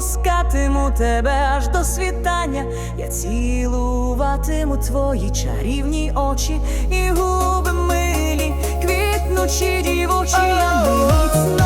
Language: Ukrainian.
Пускатиму тебе аж до світання, я цілуватиму твої чарівні очі і губи милі, квітнучі дівочі. я міцно